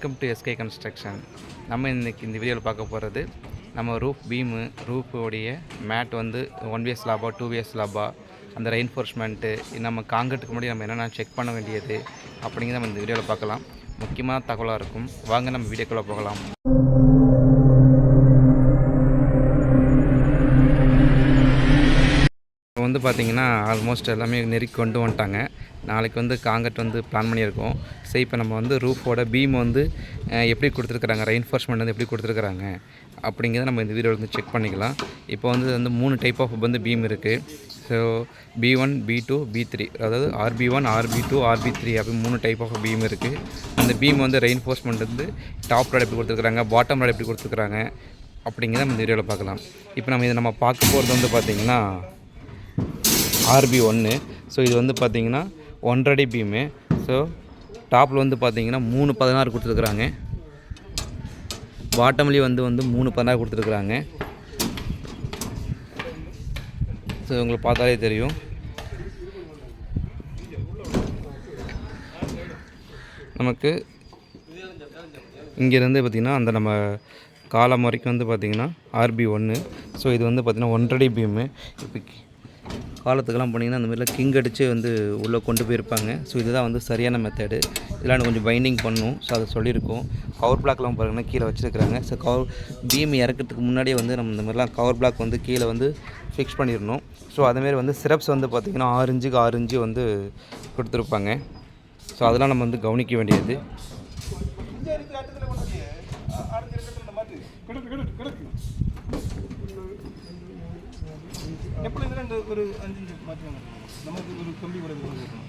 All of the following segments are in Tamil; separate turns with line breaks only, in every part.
வெல்கம் டு எஸ்கே கன்ஸ்ட்ரக்ஷன் நம்ம இன்றைக்கி இந்த வீடியோவில் பார்க்க போகிறது நம்ம ரூஃப் பீமு ரூஃபோடைய மேட் வந்து ஒன் பிஎஸ் லாபா டூ பிஎஸ் லாபா அந்த ரெயின்ஃபோர்ஸ்மெண்ட்டு நம்ம காங்கிரட்டுக்கு முன்னாடி நம்ம என்னென்ன செக் பண்ண வேண்டியது அப்படிங்கிறத நம்ம இந்த வீடியோவில் பார்க்கலாம். முக்கியமான தகவலாக இருக்கும். வாங்க நம்ம வீடியோக்குள்ளே போகலாம். இப்போ வந்து பார்த்திங்கன்னா ஆல்மோஸ்ட் எல்லாமே நெருக்கி கொண்டு வந்துட்டாங்க. நாளைக்கு வந்து காங்கட் வந்து பிளான் பண்ணியிருக்கோம். சரி இப்போ நம்ம வந்து ரூஃபோட பீம் வந்து எப்படி கொடுத்துருக்குறாங்க? ரெயின்ஃபோர்ஸ்மெண்ட் வந்து எப்படி கொடுத்துருக்குறாங்க? அப்படிங்கிறத நம்ம இந்த வீடியோவில் வந்து செக் பண்ணிக்கலாம். இப்போ வந்து வந்து மூணு டைப் ஆஃப் வந்து பீம் இருக்குது so B one B two B three அதாவது RB one RB two RB three அப்படி மூணு டைப் ஆஃப் பீம் இருக்குது அந்த பீம் வந்து ரெயின்ஃபோர்ஸ்மெண்ட் வந்து டாப் ராட் எப்படி கொடுத்துருக்குறாங்க? பாட்டம் ராட் எப்படி கொடுத்துருக்குறாங்க? அப்படிங்கிறத நம்ம இந்த வீடியோவில் பார்க்கலாம். இப்போ நம்ம இதை நம்ம பார்க்க போகிறது வந்து பார்த்திங்கன்னா ஆர்பி ஒன்று ஸோ இது வந்து பார்த்திங்கன்னா ஒன்றரை பீமு. ஸோ டாப்பில் வந்து பார்த்தீங்கன்னா மூணு பதினாறு கொடுத்துருக்குறாங்க. பாட்டம்லேயும் வந்து வந்து மூணு பதினாறு கொடுத்துருக்குறாங்க. ஸோ உங்களுக்கு பார்த்தாலே தெரியும். நமக்கு இங்கேருந்து பார்த்திங்கன்னா அந்த நம்ம காலம் வரைக்கும் வந்து பார்த்திங்கன்னா ஆர்பி ஒன்று ஸோ இது வந்து பார்த்திங்கன்னா ஒன்றரை பீமு. இப்போ காலத்துக்கெல்லாம் போனீங்கன்னா அந்த மாதிரிலாம் கிங் அடித்து வந்து உள்ளே கொண்டு போயிருப்பாங்க. ஸோ இதுதான் வந்து சரியான மெத்தடு இதெல்லாம் கொஞ்சம் பைண்டிங் பண்ணும் ஸோ அதை சொல்லியிருக்கோம். கவர் பிளாக்லாம் பாருங்கன்னா கீழே வச்சுருக்குறாங்க. ஸோ கவர் பீம் இறக்கிறதுக்கு முன்னாடியே வந்து நம்ம இந்த மாதிரிலாம் கவர் பிளாக் வந்து கீழே வந்து ஃபிக்ஸ் பண்ணிடணும். ஸோ அதேமாரி வந்து சிரப்ஸ் வந்து பார்த்திங்கன்னா ஆறு ஆரஞ்சு வந்து கொடுத்துருப்பாங்க. ஸோ அதெல்லாம் நம்ம வந்து கவனிக்க வேண்டியது.
கிடக்கு கிடக்கு கிடக்கு எப்படி இந்த ஒரு அஞ்சு இன்ச்சு மாற்றி நமக்கு ஒரு கம்பி கூட இருக்கணும்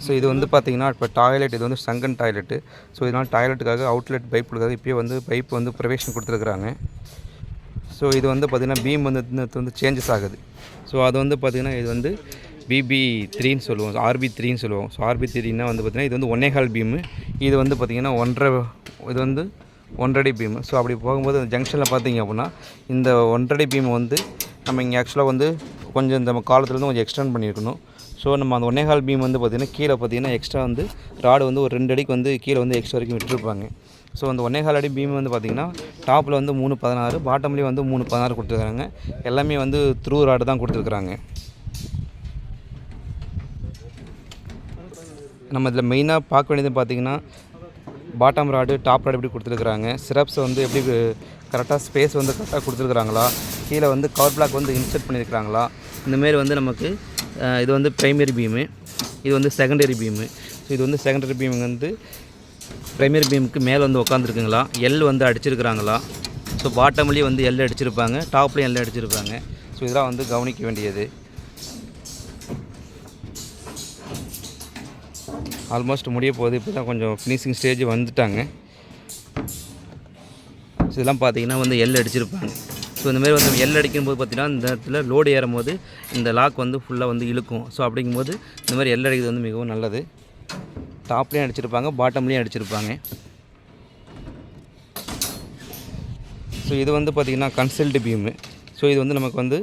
ஸோ இது வந்து பார்த்தீங்கன்னா இப்போ டாய்லெட் இது வந்து சங்கன் டாய்லெட்டு ஸோ இதனால் டாய்லெட்டுக்காக அவுட்லெட் பைப் கொடுக்காது இப்போயே வந்து பைப் வந்து ப்ரொவேஷன் கொடுத்துருக்குறாங்க. ஸோ இது வந்து பார்த்திங்கன்னா பீம் வந்து வந்து சேஞ்சஸ் ஆகுது. ஸோ அது வந்து பார்த்திங்கன்னா இது வந்து பிபி த்ரீன்னு சொல்லுவோம். ஆர்பி த்ரீன்னு சொல்லுவோம். ஸோ ஆர்பி த்ரீனா வந்து பார்த்திங்கன்னா இது வந்து ஒன்னேகால் பீமு இது வந்து பார்த்திங்கன்னா ஒன்றரை இது வந்து ஒன்றரை பீமு ஸோ அப்படி போகும்போது அந்த ஜங்ஷனில் பார்த்தீங்க அப்படின்னா இந்த ஒன்றரை பீம் வந்து நம்ம இங்கே ஆக்சுவலாக வந்து கொஞ்சம் இந்த காலத்துலேருந்து கொஞ்சம் எக்ஸ்டெண்ட் பண்ணியிருக்கணும். ஸோ நம்ம அந்த ஒன்னேகால் பீம் வந்து பார்த்திங்கன்னா கீழே பார்த்திங்கன்னா எக்ஸ்ட்ரா வந்து ராடு வந்து ஒரு ரெண்டு அடிக்கு வந்து கீழே வந்து எக்ஸ்ட்ரா வரைக்கும் விட்டுருப்பாங்க. ஸோ அந்த ஒன்னேகால் அடி பீம் வந்து பார்த்திங்கன்னா டாப்பில் வந்து மூணு பதினாறு பாட்டம்லேயும் வந்து மூணு பதினாறு கொடுத்துருக்காங்க. எல்லாமே வந்து த்ரூ ராடு தான் கொடுத்துருக்குறாங்க. நம்ம இதில் மெயினாக பார்க்க வேண்டியது பார்த்திங்கன்னா பாட்டம் ராடு டாப் ராடு எப்படி கொடுத்துருக்குறாங்க? சிரப்ஸ் வந்து எப்படி கரெக்டாக ஸ்பேஸ் வந்து கரெக்டாக கொடுத்துருக்குறாங்களா? கீழே வந்து கவர் பிளாக் வந்து இன்சர்ட் பண்ணியிருக்கிறாங்களா? இந்தமாரி வந்து நமக்கு இது வந்து ப்ரைமரி பீமு இது வந்து செகண்டரி பீமு ஸோ இது வந்து செகண்டரி பீம் வந்து ப்ரைமரி பீமுக்கு மேலே வந்து உட்காந்துருக்குங்களா எல் வந்து அடிச்சிருக்கிறாங்களா? ஸோ பாட்டம்லேயும் வந்து எல் அடிச்சிருப்பாங்க டாப்லேயும் எல் அடிச்சிருப்பாங்க. ஸோ இதெல்லாம் வந்து கவனிக்க வேண்டியது. ஆல்மோஸ்ட் முடிய போகுது இப்போ தான் கொஞ்சம் ஃபினிஷிங் ஸ்டேஜ் வந்துட்டாங்க. ஸோ இதெல்லாம் பார்த்தீங்கன்னா வந்து எல் அடிச்சிருப்பாங்க. ஸோ இந்தமாரி வந்து எல் அடிக்கும்போது பார்த்தீங்கன்னா இந்த இடத்துல லோடு ஏறும் போது இந்த லாக் வந்து ஃபுல்லாக வந்து இழுக்கும். ஸோ அப்படிங்கும்போது இந்த மாதிரி எல் அடிக்கிறது வந்து மிகவும் நல்லது. டாப்லேயும் அடிச்சிருப்பாங்க பாட்டம்லேயும் அடிச்சிருப்பாங்க. ஸோ இது வந்து பார்த்திங்கன்னா கன்சல்ட் பீமு ஸோ இது வந்து நமக்கு வந்து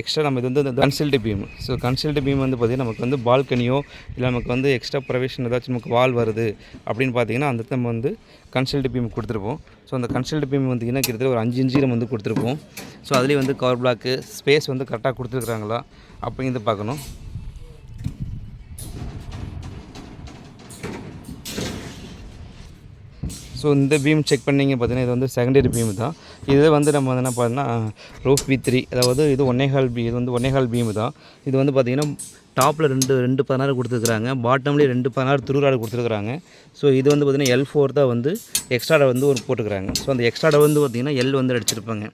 எக்ஸ்ட்ரா நம்ம இது வந்து இந்த consult beam so consult beam வந்து பார்த்திங்கன்னா நமக்கு வந்து பால்கனியோ இல்லை நமக்கு வந்து எக்ஸ்ட்ரா ப்ரொவிஷன் ஏதாச்சும் நமக்கு வால் வருது அப்படின்னு பார்த்தீங்கன்னா அந்த நம்ம வந்து கன்சல்ட் பீம் கொடுத்துருப்போம். ஸோ அந்த கன்சல்ட் பீம் வந்தீங்கன்னா கிட்டத்தட்ட ஒரு அஞ்சு இன்ச்சு நம்ம வந்து கொடுத்துருப்போம். ஸோ அதுலேயும் வந்து கவர் பிளாக்கு ஸ்பேஸ் வந்து கரெக்டாக கொடுத்துருக்குறாங்களா? அப்படிங்கிறது பார்க்கணும். ஸோ இந்த பீம் செக் பண்ணீங்க பார்த்தீங்கன்னா இது வந்து செகண்டரி பீம் தான். இது வந்து நம்ம வந்து என்ன பார்த்தோம்னா ரூஃப் பி த்ரீ அதாவது இது ஒன்னேகால் பி இது வந்து ஒன்னேகால் பீம் தான். இது வந்து பார்த்திங்கன்னா டாப்பில் ரெண்டு ரெண்டு பதினாறு கொடுத்துருக்குறாங்க. பாட்டம்லேயே ரெண்டு பதினாறு திருவிழாடு கொடுத்துருக்குறாங்க. ஸோ இது வந்து பார்த்திங்கன்னா எல் ஃபோர் தான் வந்து எக்ஸ்ட்ராடை வந்து ஒரு போட்டுக்கிறாங்க. ஸோ அந்த எக்ஸ்ட்ராடை வந்து பார்த்திங்கன்னா எல் வந்து அடிச்சிருப்பாங்க.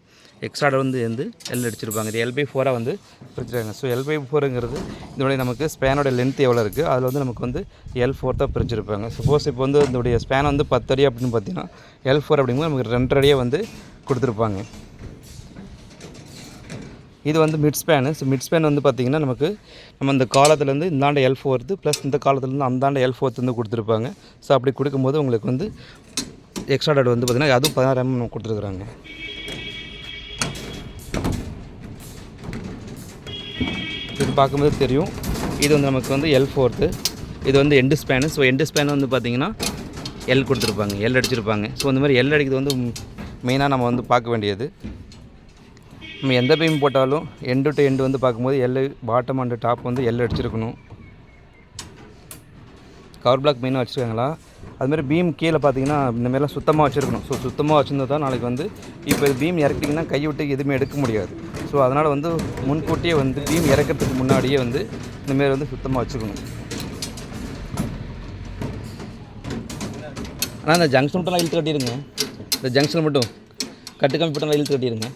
எக்ஸ்ட்ரா வந்து வந்து எல் அடிச்சிருப்பாங்க. இது எல் பை ஃபோராக வந்து பிரிச்சிருக்காங்க. ஸோ எல் பை ஃபோருங்கிறது இதனுடைய நமக்கு ஸ்பேனோட லென்த் எவ்வளோ இருக்குது அதில் வந்து நமக்கு வந்து எல் ஃபோர் தான் பிரிச்சிருப்பாங்க. சப்போஸ் இப்போ வந்து இதனுடைய ஸ்பேன் வந்து பத்து அடி அப்படின்னு பார்த்தீங்கன்னா எல் ஃபோர் அப்படிங்கும்போது நமக்கு ரெண்டரை வந்து கொடுத்துருப்பாங்க. இது வந்து mid span so mid span வந்து பார்த்திங்கன்னா நமக்கு நம்ம இந்த காலத்துலேருந்து இந்தாண்ட எல் ஃபோர்த்து ப்ளஸ் இந்த காலத்துலேருந்து அந்தாண்ட எல் ஃபோர்த்து வந்து கொடுத்துருப்பாங்க. ஸோ அப்படி கொடுக்கும்போது உங்களுக்கு வந்து எக்ஸ்ட்ரா டாட் வந்து பார்த்திங்கன்னா அதுவும் பதினாறாம் கொடுத்துருக்குறாங்க. இது பார்க்கும்போது தெரியும். இது வந்து நமக்கு வந்து எல் ஃபோர்த்து இது வந்து end span so end span வந்து பார்த்திங்கன்னா எல் கொடுத்துருப்பாங்க. எல் அடிச்சிருப்பாங்க. ஸோ இந்த மாதிரி எல் அடிக்கிறது வந்து மெயினாக நம்ம வந்து பார்க்க வேண்டியது. நம்ம எந்த பீம் போட்டாலும் எண்டு டு எண்டு வந்து பார்க்கும்போது எல் பாட்டம் அண்டு டாப் வந்து எல் அடிச்சிருக்கணும். கவர் பிளாக் மெயினாக வச்சுருக்காங்களா? அதுமாதிரி பீம் கீழே பார்த்தீங்கன்னா இந்தமாதிரிலாம் சுத்தமாக வச்சுருக்கணும். ஸோ சுத்தமாக வச்சுருந்தா தான் நாளைக்கு வந்து இப்போ இது பீம் இறக்கிட்டிங்கன்னா கை விட்டு எதுவுமே எடுக்க முடியாது. ஸோ அதனால் வந்து முன்கூட்டியே வந்து பீம் இறக்கிறதுக்கு முன்னாடியே வந்து இந்தமாரி வந்து சுத்தமாக வச்சுக்கணும். ஆனால் இந்த ஜங்ஷன் மட்டும் இழுத்து கட்டிடுங்க. இந்த ஜங்ஷன் மட்டும் கட்டு கம்பி மட்டும் இழுத்து கட்டிடுங்க.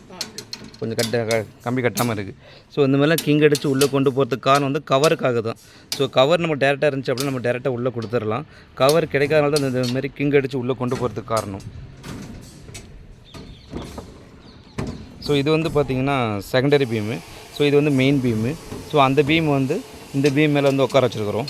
கொஞ்சம் கட்ட க- கம்பி கட்டாமல் இருக்குது ஸோ இந்த மாதிரிலாம் கிங் அடித்து உள்ளே கொண்டு போகிறதுக்கு காரணம் வந்து கவருக்காக தான். ஸோ கவர் நம்ம டேரெக்டாக இருந்துச்சு அப்படின்னா நம்ம டேரெக்டாக உள்ளே கொடுத்துடலாம். கவர் கிடைக்காதனால தான் இந்த மாதிரி கிங் அடித்து உள்ளே கொண்டு போகிறதுக்கு காரணம். ஸோ இது வந்து பார்த்திங்கன்னா செகண்டரி பீமு ஸோ இது வந்து மெயின் பீமு ஸோ அந்த பீம் வந்து இந்த பீம் மேலே வந்து உட்கார வச்சுருக்குறோம்.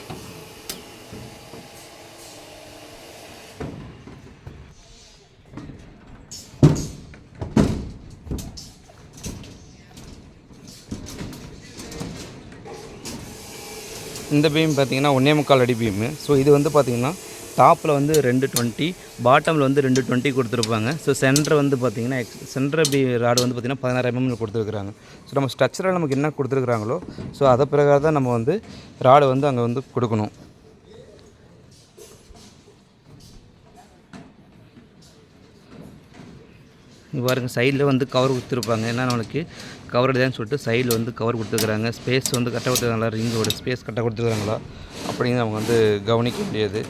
இந்த பீம் பார்த்தீங்கன்னா ஒன்றே முக்கால் அடி பீமு. ஸோ இது வந்து பார்த்தீங்கன்னா டாப்பில் வந்து ரெண்டு டுவெண்ட்டி பாட்டமில் வந்து ரெண்டு டுவெண்ட்டி கொடுத்துருப்பாங்க. ஸோ சென்டர் வந்து பார்த்தீங்கன்னா சென்டர் பி ராடு வந்து பார்த்திங்கன்னா பதினாறு mm எம்எம்ல கொடுத்துருக்குறாங்க. ஸோ நம்ம ஸ்ட்ரக்சராக நமக்கு என்ன கொடுத்துருக்குறாங்களோ ஸோ அதை பிறகு தான் நம்ம வந்து ராடு வந்து அங்கே வந்து கொடுக்கணும். பாருங்கள் சைடில் வந்து கவர் கொடுத்துருப்பாங்க. ஏன்னா நம்மளுக்கு கவர் தான் சொல்லிட்டு சைடில் வந்து கவர் கொடுத்துருக்குறாங்க. ஸ்பேஸ் வந்து கரெக்டாக கொடுத்துருக்காங்களா? ரிங்கோட ஸ்பேஸ் கரெக்டாக கொடுத்துருக்காங்களா? அப்படின்னு அவங்க வந்து கவனிக்க முடியாது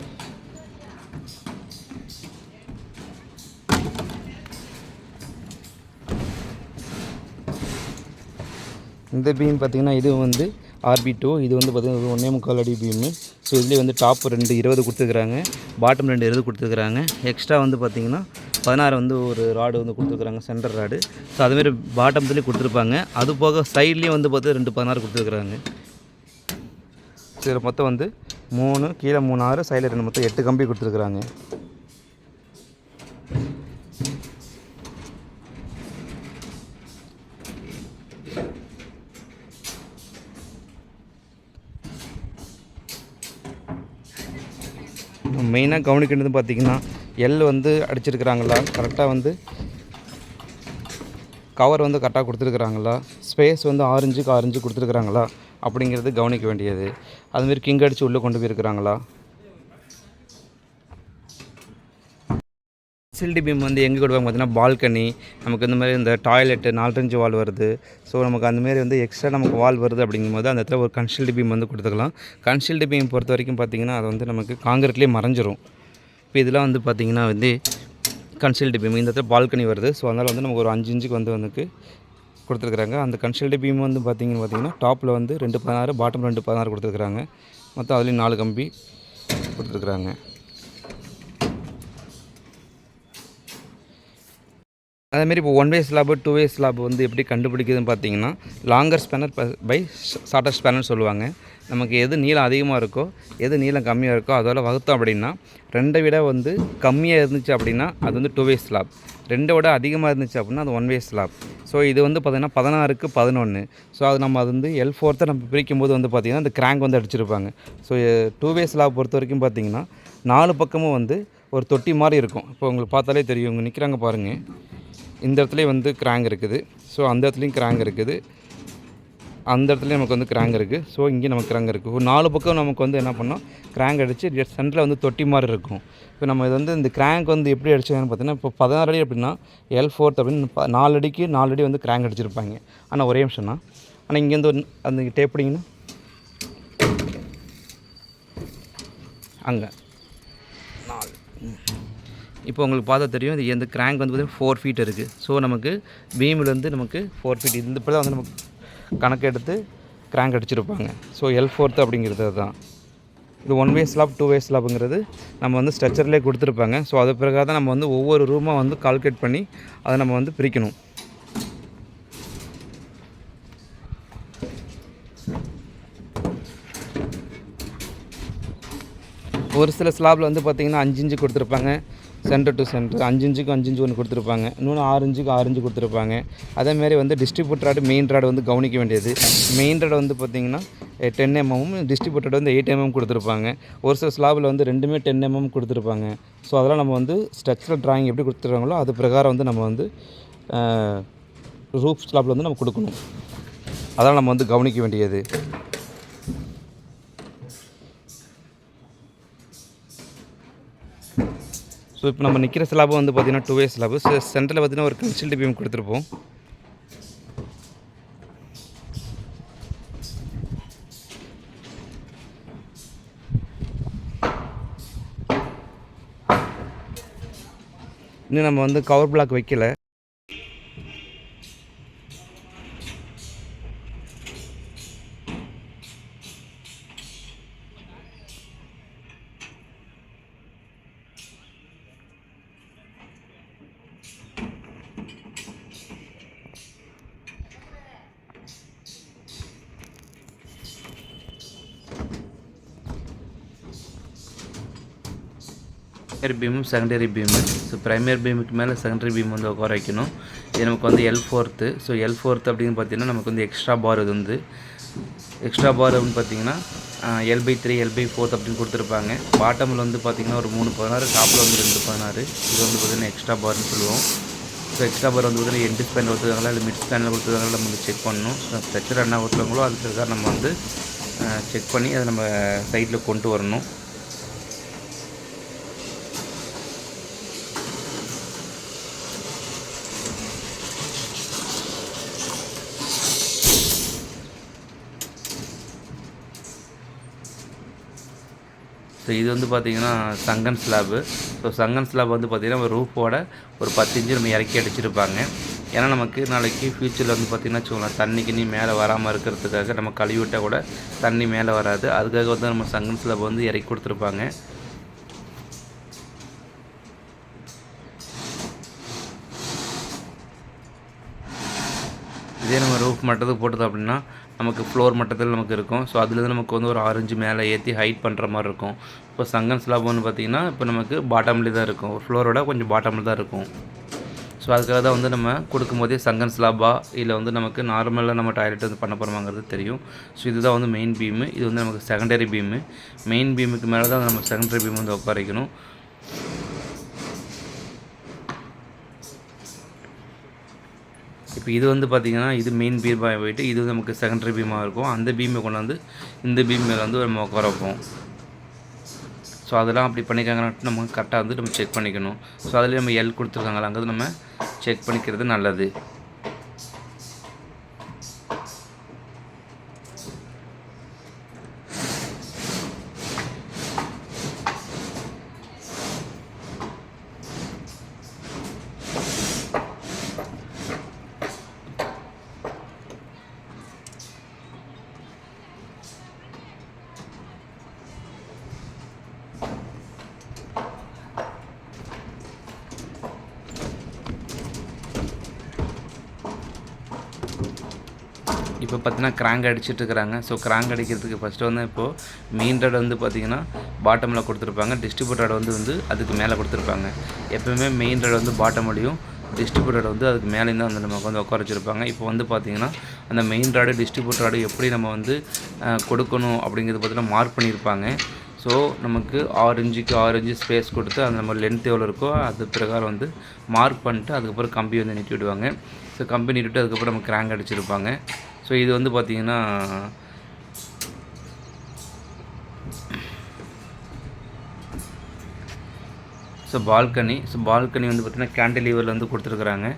இந்த பீம் பார்த்தீங்கன்னா இது வந்து ஆர்பி டூ இது வந்து பார்த்தீங்கன்னா ஒன்றே முக்கால் அடி பீமு ஸோ இதுலேயே வந்து டாப் ரெண்டு இருபது கொடுத்துருக்குறாங்க. பாட்டம் ரெண்டு இருபது கொடுத்துருக்குறாங்க. எக்ஸ்ட்ரா வந்து பார்த்தீங்கன்னா பதினாறு வந்து ஒரு ராடு வந்து கொடுத்துருக்குறாங்க சென்டர் ராடு. ஸோ அதுமாரி பாட்டம்லேயும் கொடுத்துருப்பாங்க. அது போக சைட்லேயும் வந்து பார்த்து ரெண்டு பதினாறு கொடுத்துருக்குறாங்க. ஸோ இதில் மொத்தம் வந்து மூணு கீழே மூணு ஆறு சைடில் ரெண்டு மொத்தம் எட்டு கம்பி கொடுத்துருக்குறாங்க. மெயினாக கவனிக்கின்றது பார்த்தீங்கன்னா எல் வந்து அடிச்சிருக்கிறாங்களா? கரெக்டாக வந்து கவர் வந்து கரெக்டாக கொடுத்துருக்குறாங்களா? ஸ்பேஸ் வந்து ஆரஞ்சுக்கு ஆரஞ்சு கொடுத்துருக்குறாங்களா? அப்படிங்கிறது கவனிக்க வேண்டியது. அதுமாரி கிங் அடித்து உள்ளே கொண்டு போயிருக்கிறாங்களா? ஃபெசிலிட்டி பீம் வந்து எங்கே கொடுப்பாங்க பார்த்தீங்கன்னா பால்கனி நமக்கு இந்த மாதிரி இந்த டாய்லெட்டு நாலஞ்சு வால் வருது. ஸோ நமக்கு அந்தமாரி வந்து எக்ஸ்ட்ரா நமக்கு வால் வருது அப்படிங்கும்போது அந்த இடத்துல ஒரு கன்ஷில்டு பீம் வந்து கொடுத்துக்கலாம். கன்ஷில்டு பீம் பொறுத்த வரைக்கும் பார்த்தீங்கன்னா அது வந்து நமக்கு காங்கிரீட்லேயே மறைஞ்சிரும். இப்போ இதெல்லாம் வந்து பார்த்திங்கன்னா வந்து கன்சல்ட் பீம் இந்த இடத்துல பால்கனி வருது. ஸோ அதனால் வந்து நமக்கு ஒரு அஞ்சு இன்ச்சுக்கு வந்து வந்துக்கு கொடுத்துருக்குறாங்க. அந்த கன்சல்ட் பீம் வந்து பார்த்திங்கன்னு பார்த்தீங்கன்னா டாப்பில் வந்து ரெண்டு பதினாறு பாட்டம் ரெண்டு பதினாறு கொடுத்துருக்குறாங்க. மொத்தம் அதுலேயும் நாலு கம்பி கொடுத்துருக்குறாங்க. அதேமாரி இப்போ one way slab two way slab வந்து எப்படி கண்டுபிடிக்குதுன்னு பார்த்தீங்கன்னா longer span by shorter span சொல்லுவாங்க. நமக்கு எது நீளம் அதிகமாக இருக்கோ எது நீளம் கம்மியாக இருக்கோ அதோட வகுத்தோம் அப்படின்னா ரெண்டை விட வந்து கம்மியாக இருந்துச்சு அப்படின்னா அது வந்து டூ வே ஸ்லாப் ரெண்டை விட அதிகமாக இருந்துச்சு அப்படின்னா அது ஒன் வே ஸ்லாப் ஸோ இது வந்து பார்த்திங்கன்னா பதினாறுக்கு பதினொன்று ஸோ அது நம்ம அது வந்து எல் ஃபோர்த்தை நம்ம பிரிக்கும் போது வந்து பார்த்திங்கன்னா அந்த கிராங்க் வந்து அடிச்சிருப்பாங்க. ஸோ டூ வே ஸ்லாப் பொறுத்த வரைக்கும் பார்த்திங்கன்னா நாலு பக்கமும் வந்து ஒரு தொட்டி மாதிரி இருக்கும். இப்போ உங்களுக்கு பார்த்தாலே தெரியும். இவங்க நிற்கிறாங்க பாருங்கள் இந்த இடத்துலையும் வந்து கிராங்க் இருக்குது. ஸோ அந்த இடத்துலையும் கிராங்க் இருக்குது. அந்த இடத்துலையும் நமக்கு வந்து கிராங்க் இருக்குது ஸோ இங்கே நமக்கு கிராங்க் இருக்குது ஒரு நாலு பக்கம் நமக்கு வந்து என்ன பண்ணோம்? கிராங்க் அடித்து சென்டரில் வந்து தொட்டி மாதிரி இருக்கும். இப்போ நம்ம இது வந்து இந்த கிராங்க் வந்து எப்படி அடிச்சாங்கன்னு பார்த்தீங்கன்னா இப்போ பதினாறு அடி அப்படின்னா எல் ஃபோர்த் அப்படின்னு நாலு அடிக்கு நாலு அடி வந்து கிராங்க் அடிச்சிருப்பாங்க. ஆனால் ஒரே நிமிஷம் தான் ஆனால் இங்கேருந்து அந்த டேப்பிடிங்கன்னா அங்கே. இப்போ உங்களுக்கு பார்த்தா தெரியும் இது இந்த கிராங்க் வந்து பார்த்தீங்கன்னா ஃபோர் ஃபீட் இருக்குது ஸோ நமக்கு பீம்லேருந்து நமக்கு ஃபோர் ஃபீட் இந்த இப்போ தான் வந்து நமக்கு கணக்கு எடுத்து கிராங்க் அடிச்சிருப்பாங்க. ஸோ எல் ஃபோர்த்து அப்படிங்கிறது தான் இது one way slab two way ஸ்லாப்புங்கிறது நம்ம வந்து ஸ்ட்ரக்சர்லேயே கொடுத்துருப்பாங்க. ஸோ அது பிறகு தான் நம்ம வந்து ஒவ்வொரு ரூமாக வந்து கால்குலேட் பண்ணி அதை நம்ம வந்து பிரிக்கணும். ஒரு சில ஸ்லாபில் வந்து பார்த்திங்கன்னா அஞ்சு இஞ்சு கொடுத்துருப்பாங்க.
சென்டர் டு சென்டர் அஞ்சு இஞ்சுக்கு அஞ்சு இஞ்சு ஒன்று கொடுத்துருப்பாங்க. இன்னொன்று ஆறு இஞ்சுக்கு ஆறு இஞ்சு கொடுத்துருப்பாங்க அதேமாரி வந்து டிஸ்ட்ரிபியூட்டர் ராடு மெயின் ராடு வந்து கவனிக்க வேண்டியது. மெயின் ராடு வந்து பார்த்திங்கன்னா டென் எம்எம்மும் டிஸ்ட்ரிபியூட்டர் வந்து எயிட் எம்எம் கொடுத்துருப்பாங்க. ஒரு சில ஸ்லாபில் வந்து ரெண்டுமே டென் எம்எம் கொடுத்துருப்பாங்க. ஸோ அதெல்லாம் நம்ம வந்து ஸ்ட்ரக்சரல் ட்ராயிங் எப்படி கொடுத்துருக்காங்களோ அது பிரகாரம் வந்து நம்ம வந்து ரூப் ஸ்லாப்பில் வந்து நம்ம கொடுக்கணும். அதெல்லாம் நம்ம வந்து கவனிக்க வேண்டியது. ஸோ இப்போ நம்ம நிற்கிற ஸ்லாபும் வந்து பார்த்திங்கன்னா டூ வே ஸ்லாபு சென்டரில் பார்த்திங்கன்னா ஒரு கன்சில்டு பீம் கொடுத்துருப்போம். இன்னும் நம்ம வந்து கவர் பிளாக் வைக்கல. பீமும் செகண்டரி பீமு ஸோ ப்ரைமரி பீமுக்கு மேலே செகண்டரி பீம் வந்து உட்கார வைக்கணும். இது நமக்கு வந்து L fourth so L fourth அப்படின்னு பார்த்தீங்கன்னா நமக்கு வந்து எக்ஸ்ட்ரா பார் இது வந்து எக்ஸ்ட்ரா பார் அப்படின்னு பார்த்தீங்கன்னா L by three L by fourth அப்படின்னு கொடுத்துருப்பாங்க. பாட்டமில் வந்து பார்த்தீங்கன்னா ஒரு மூணு பதினாறு டாப்பில் வந்து ரெண்டு பதினாறு. இது வந்து பார்த்தீங்கன்னா எக்ஸ்ட்ரா பார்னு சொல்லுவோம். ஸோ எக்ஸ்ட்ரா பார் வந்து பார்த்தீங்கன்னா எண்டு ஸ்பேனில் கொடுத்துருக்காங்களா இல்லை மிட் ஸ்பேனில் கொடுத்துருக்காங்களா நம்ம வந்து செக் பண்ணணும் ஸோ ஸ்ட்ரெச்சர் என்ன கொடுத்துருக்காங்களோ அதுக்கு நம்ம வந்து செக் பண்ணி அதை நம்ம சைட்டில் கொண்டு வரணும். இது வந்து பார்த்திங்கன்னா sunken slab so sunken slab வந்து பார்த்திங்கன்னா ஒரு ரூஃபோட ஒரு பத்து இன்ச்சு நம்ம இறக்கி அடிச்சிருப்பாங்க. ஏன்னா நமக்கு நாளைக்கு ஃப்யூச்சரில் வந்து பார்த்திங்கன்னா வச்சுக்கோங்களேன் தண்ணி கிண்ணி மேலே வராமல் இருக்கிறதுக்காக நம்ம கழுவி விட்டால் கூட தண்ணி மேலே வராது. அதுக்காக வந்து நம்ம சங்கன் ஸ்லாப் வந்து இறக்கி கொடுத்துருப்பாங்க. இதே நம்ம ரூஃப் மட்டத்துக்கு போட்டது அப்படின்னா நமக்கு ஃப்ளோர் மட்டத்தில் நமக்கு இருக்கும். ஸோ அதுலேருந்து நமக்கு வந்து ஒரு ஆரஞ்சு மேலே ஏற்றி ஹைட் பண்ணுற மாதிரி இருக்கும். இப்போ சங்கன் ஸ்லாப் பார்த்தீங்கன்னா பார்த்திங்கன்னா இப்போ நமக்கு பாட்டம்லேயே தான் இருக்கும். ஃப்ளோரோட கொஞ்சம் பாட்டமில் தான் இருக்கும். ஸோ அதுக்காக தான் வந்து நம்ம கொடுக்கும்போதே சங்கன் ஸ்லாபா இல்லை வந்து நமக்கு நார்மலாக நம்ம டாய்லெட் வந்து பண்ண போகிறோமாங்கிறது தெரியும். ஸோ இதுதான் வந்து மெயின் பீமு இது வந்து நமக்கு செகண்டரி பீமு மெயின் பீமுக்கு மேலே தான் நம்ம செகண்டரி பீம் வந்து உட்காரிக்கணும் இப்போ இது வந்து பார்த்திங்கன்னா இது மெயின் பீமாக போயிட்டு இது வந்து நமக்கு செகண்டரி பீமாக இருக்கும். அந்த பீமை கொண்டாந்து இந்த பீம் மேலே வந்து நம்ம உட்கார வைப்போம். ஸோ அதெல்லாம் அப்படி பண்ணிக்காங்கன்னு நம்ம கரெக்டாக வந்து நம்ம செக் பண்ணிக்கணும். ஸோ அதில் நம்ம எல் கொடுத்துருக்காங்களாங்கிறது நம்ம செக் பண்ணிக்கிறது நல்லது. இப்போ பார்த்தீங்கன்னா கிராங்க் அடிச்சிட்டு இருக்கிறாங்க ஸோ கிராங்க் அடிக்கிறதுக்கு ஃபஸ்ட்டு வந்து இப்போது மெயின் ரோடு வந்து பார்த்தீங்கன்னா பாட்டமில் கொடுத்துருப்பாங்க. டிஸ்ட்ரிபியூட் வந்து வந்து அதுக்கு மேலே கொடுத்துருப்பாங்க. எப்பவுமே மெயின் ரோடு வந்து பாட்டம்லையும் டிஸ்ட்ரிபியூட்டர் வந்து அதுக்கு மேலே தான் வந்து நமக்கு வந்து உட்கார வச்சுருப்பாங்க. இப்போ வந்து பார்த்திங்கன்னா அந்த மெயின் ராடு டிஸ்ட்ரிபியூட்டர் ராடு எப்படி நம்ம வந்து கொடுக்கணும் அப்படிங்கிறது பார்த்திங்கன்னா மார்க் பண்ணியிருப்பாங்க. ஸோ நமக்கு ஆறு ஆரஞ்சு ஆறு ஸ்பேஸ் கொடுத்து அந்த நம்ம லென்த் எவ்வளோ இருக்கோ அது பிரகாரம் வந்து மார்க் பண்ணிட்டு அதுக்கப்புறம் கம்பி வந்து நீட்டி விடுவாங்க. ஸோ கம்பி நீட்டிட்டு அதுக்கப்புறம் நம்ம கிராங்க் அடிச்சிருப்பாங்க. ஸோ இது வந்து பார்த்திங்கன்னா ஸோ பால்கனி ஸோ பால்கனி வந்து பார்த்திங்கன்னா கேண்டிலீவரில் வந்து கொடுத்துருக்குறாங்க.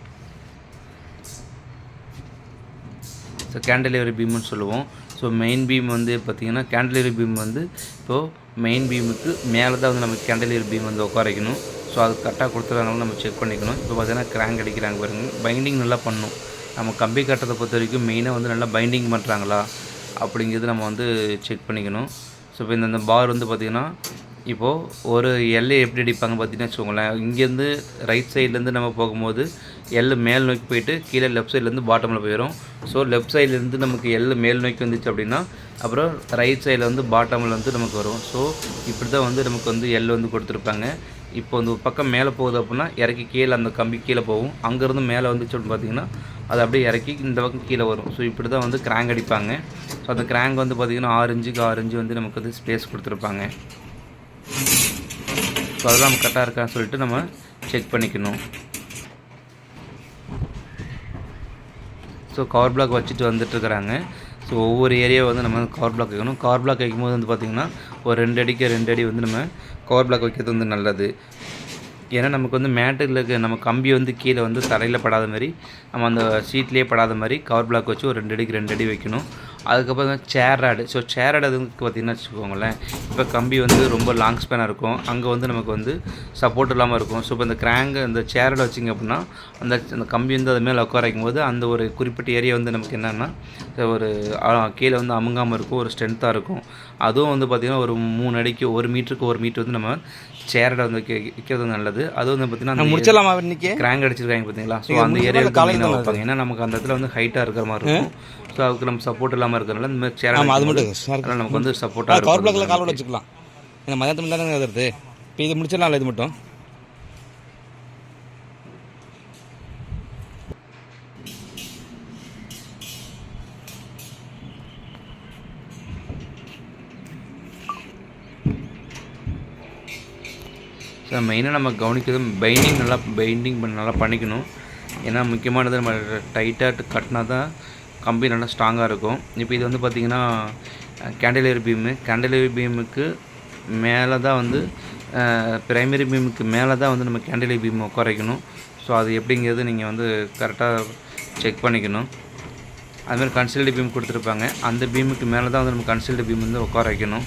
ஸோ கேண்டிலிவரி பீம்னு சொல்லுவோம். ஸோ மெயின் பீம் வந்து பார்த்திங்கன்னா கேண்டிலிவரி பீம் வந்து இப்போது மெயின் பீமுக்கு மேலே தான் வந்து நம்ம கேண்டிலிவரி பீம் வந்து உட்கார வைக்கணும். ஸோ அது கரெக்டாக கொடுத்துருக்காங்களும் நம்ம செக் பண்ணிக்கணும். இப்போ பார்த்தீங்கன்னா கிராங்க் அடிக்கிறாங்க பாருங்க. பைண்டிங் நல்லா பண்ணணும். நம்ம கம்பி கட்டுறதை பொறுத்த வரைக்கும் மெயினாக வந்து நல்லா பைண்டிங் பண்ணுறாங்களா அப்படிங்கிறது நம்ம வந்து செக் பண்ணிக்கணும். ஸோ இப்போ இந்த பார் வந்து பார்த்திங்கன்னா இப்போது ஒரு எல்லை எப்படி அடிப்பாங்க பார்த்தீங்கன்னா வச்சுக்கோங்களேன். இங்கேருந்து ரைட் சைட்லேருந்து நம்ம போகும்போது எல் மேல் நோக்கி போயிட்டு கீழே லெஃப்ட் சைட்லேருந்து பாட்டமில் போயிடும். ஸோ லெஃப்ட் சைட்லேருந்து நமக்கு எல் மேல் நோக்கி வந்துச்சு அப்படின்னா அப்புறம் ரைட் சைடில் வந்து பாட்டமில் வந்து நமக்கு வரும். ஸோ இப்படி தான் வந்து நமக்கு வந்து எல் வந்து கொடுத்துருப்பாங்க. இப்போ இந்த பக்கம் மேலே போகுது அப்படின்னா இறக்கி கீழே அந்த கம்பி கீழே போகும். அங்கேருந்து மேலே வந்துச்சு பார்த்தீங்கன்னா அது அப்படியே இறக்கி இந்த பக்கம் கீழே வரும். ஸோ இப்படி தான் வந்து கிராங்க் அடிப்பாங்க. ஸோ அந்த கிராங்க் வந்து பார்த்திங்கன்னா ஆறு ஆரஞ்சு ஆறு வந்து நமக்கு வந்து ஸ்பேஸ் கொடுத்துருப்பாங்க. ஸோ அதெல்லாம் நம்ம கரெக்டாக இருக்கான்னு சொல்லிட்டு நம்ம செக் பண்ணிக்கணும். ஸோ கவர் பிளாக் வச்சுட்டு வந்துட்டுருக்குறாங்க ஸோ ஒவ்வொரு ஏரியாவை வந்து நம்ம கவர் பிளாக் வைக்கணும். கவர் பிளாக் வைக்கும்போது வந்து பார்த்திங்கன்னா ஒரு ரெண்டு அடிக்கு ரெண்டு அடி வந்து நம்ம கவர் பிளாக் வைக்கிறது வந்து நல்லது. ஏன்னா நமக்கு வந்து மேட்டில் இருக்க நம்ம கம்பி வந்து கீழே வந்து தரையில் படாத மாதிரி நம்ம அந்த சீட்லேயே படாத மாதிரி கவர் பிளாக் வச்சு ஒரு ரெண்டு அடிக்கு ரெண்டு அடி வைக்கணும். அதுக்கப்புறம் chair rod so chair rod அதுக்கு பார்த்திங்கன்னா வச்சுக்கோங்களேன். இப்போ கம்பி வந்து ரொம்ப லாங் ஸ்பேனாக இருக்கும். அங்கே வந்து நமக்கு வந்து சப்போர்ட் இல்லாமல் இருக்கும். ஸோ இப்போ இந்த கிராங்க் இந்த சேரோட வச்சிங்க அப்படின்னா அந்த அந்த கம்பி வந்து அது மேலே உட்கார வைக்கும்போது அந்த ஒரு குறிப்பிட்ட ஏரியா வந்து நமக்கு என்னென்னா ஒரு கீழே வந்து அமுங்காமல் இருக்கும். ஒரு ஸ்ட்ரென்த்தாக இருக்கும். அதுவும் வந்து பார்த்திங்கன்னா ஒரு மூணு அடிக்கு ஒரு மீட்டருக்கு ஒரு மீட்டர் வந்து நம்ம சேரோட வந்து வந்து நல்லது. அதுவும் வந்து பார்த்திங்கன்னா
முடிச்சிடலாமா இன்னைக்கு?
கிராங்க் அடிச்சிருக்காங்க பார்த்தீங்களா? ஸோ அந்த ஏரியாவில்
காலையில தான்
வைப்பாங்க. ஏன்னா நமக்கு அந்த இடத்துல வந்து ஹைட்டாக இருக்கிற மாதிரி இருக்கும். அதுக்கு நம்ம சப்போர்ட் இல்லாமல் இருக்கிறனால இந்த மாதிரி சேர்
ஆமாம் அது மட்டும் சார்.
அதனால் நமக்கு வந்து சப்போர்ட்டாக
கவர்
இருக்கும்
காலோட வச்சுக்கலாம். இந்த மதியத்து தானே வருது. இப்போ இது முடிச்சிடலாம்ல இது மட்டும்?
ஸோ மெயினாக நம்ம கவனிக்கிறது பைண்டிங் நல்லா பைண்டிங் பண்ண நல்லா பண்ணிக்கணும். ஏன்னா முக்கியமானது நம்ம டைட்டாக கட்டினா தான் கம்பி நல்லா ஸ்ட்ராங்காக இருக்கும். இப்போ இது வந்து பார்த்திங்கன்னா கேண்டலியர் பீமு கேண்டலியர் பீமுக்கு மேலே தான் வந்து பிரைமரி பீமுக்கு மேலே தான் வந்து நம்ம கேண்டலியர் பீம் உட்கார வைக்கணும் ஸோ அது எப்படிங்கிறது நீங்கள் வந்து கரெக்டாக செக் பண்ணிக்கணும். அதுமாதிரி கன்சில்டு பீம் கொடுத்துருப்பாங்க. அந்த பீமுக்கு மேலே தான் வந்து நம்ம கன்சில்டு பீம் வந்து உட்கார வைக்கணும்.